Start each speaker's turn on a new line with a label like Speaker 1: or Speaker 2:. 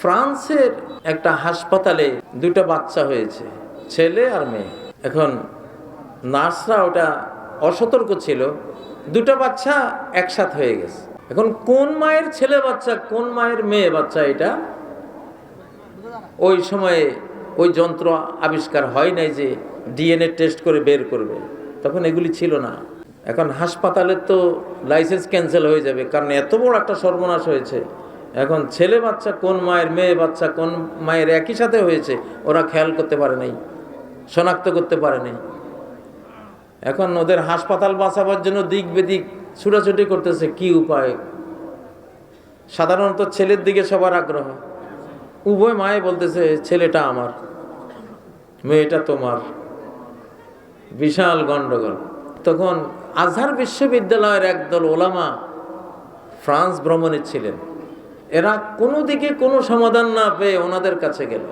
Speaker 1: ফ্রান্সের একটা হাসপাতালে দুটো বাচ্চা হয়েছে, ছেলে আর মেয়ে। এখন নার্সরা ওটা অসতর্ক ছিল দুটো বাচ্চা একসাথ হয়ে গেছে। এখন কোন মায়ের ছেলে বাচ্চা, কোন মায়ের মেয়ে বাচ্চা এটা? ওই সময়ে ওই যন্ত্র আবিষ্কার হয় নাই যে ডিএনএ টেস্ট করে বের করবে। তখন এগুলি ছিল না। এখন হাসপাতালের তো লাইসেন্স ক্যান্সেল হয়ে যাবে, কারণ এত বড় একটা সর্বনাশ হয়েছে। এখন ছেলে বাচ্চা কোন মায়ের মেয়ে বাচ্চা কোন মায়ের একই সাথে হয়েছে, ওরা খেয়াল করতে পারে নাই, শনাক্ত করতে পারে নাই। এখন ওদের হাসপাতাল বাঁচাবার জন্য দিক বেদিক ছুটাছুটি করতেছে, কি উপায়? সাধারণত ছেলের দিকে সবার আগ্রহ। উভয় মায়ে বলতেছে, ছেলেটা আমার, মেয়েটা তোমার। বিশাল গন্ডগোল। তখন আজহার বিশ্ববিদ্যালয়ের একদল ওলামা ফ্রান্স ভ্রমণে ছিলেন। এরা কোনো দিকে কোনো সমাধান না পেয়ে ওনাদের কাছে গেল।